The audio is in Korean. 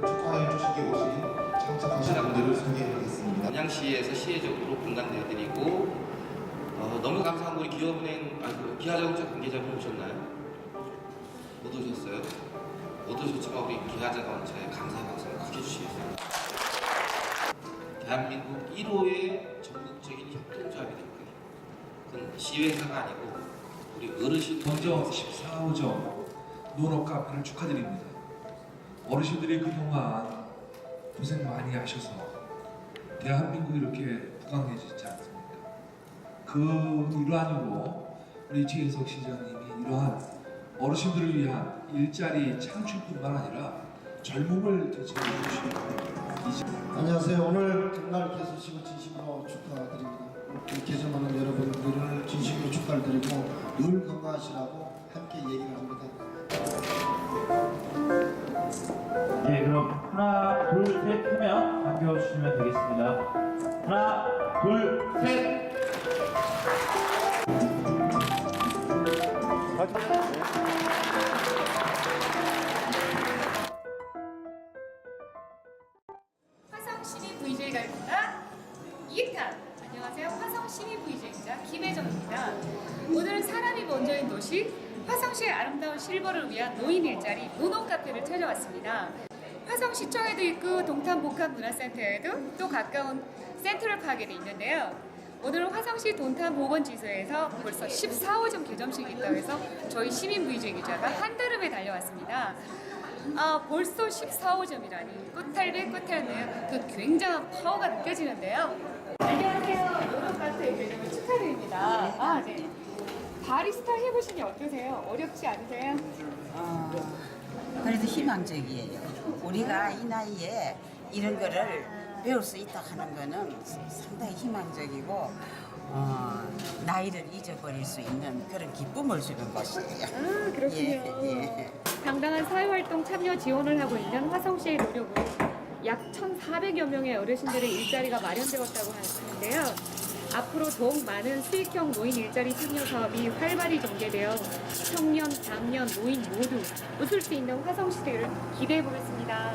축하해 주시기 오신 참석하신 분들을 소개하겠습니다. 양시에서 시혜적으로 분당내드리고 어, 너무 감사한 분이 기업은행 아, 그 기아자동차 관계자분 오셨나요? 못 오셨어요? 못 오셨지만 우리 기아자동차에 감사 방송을 크게 주시겠습니다. 대한민국 1호의 전국적인 협동조합이 될 거예요. 그건 시회사가 아니고 우리 어르신 먼저 14호점 농업 카페를 축하드립니다. 어르신들이 그동안 고생 많이 하셔서 대한민국이 이렇게 부강해지지 않습니까? 그 일환으로 우리 최인석 시장님이 이러한 어르신들을 위한 일자리 창출뿐만 아니라 젊음을 되찾아 주시는 안녕하세요. 오늘 경날 개소식을 진심으로 축하드립니다. 이 개점하는 여러분들을 진심으로 축하를 드리고 늘 건강하시라고 함께 얘기를 합니다. 네, 그럼 하나, 둘, 셋 하면 반겨주시면 되겠습니다. 하나, 둘, 셋! 화성시민 VJ 가입니다. 2탄 안녕하세요. 화성시민 VJ이자 김혜정입니다. 오늘은 사람이 먼저인 도시 화성시의 아름다운 실버를 위한 노인 일자리 노노 카페를 찾아왔습니다. 화성시청에도 있고 동탄 복합문화센터에도 또 가까운 센트럴파크에도 있는데요. 오늘은 화성시 동탄 보건지소에서 벌써 14호점 개점식이 있다고 해서 저희 시민 VJ 기자가 한달음에 달려왔습니다. 아, 벌써 14호점이라니 끝탈배 끝탈매요. 그 굉장한 파워가 느껴지는데요. 안녕하세요. 노동카페 개점을 축하드립니다. 아, 네. 바리스타 해보시니 어떠세요? 어렵지 않으세요? 어, 그래도 희망적이에요. 우리가 이 나이에 이런 거를 배울 수 있다 하는 거는 상당히 희망적이고 어, 나이를 잊어버릴 수 있는 그런 기쁨을 주는 것이죠. 아, 그렇군요. 예, 예. 당당한 사회활동 참여 지원을 하고 있는 화성시의 노력으로 약 1,400여 명의 어르신들의 일자리가 마련되었다고 하는데요. 앞으로 더욱 많은 수익형 노인 일자리 참여 사업이 활발히 전개되어 청년, 장년, 노인 모두 웃을 수 있는 화성시대를 기대해 보겠습니다.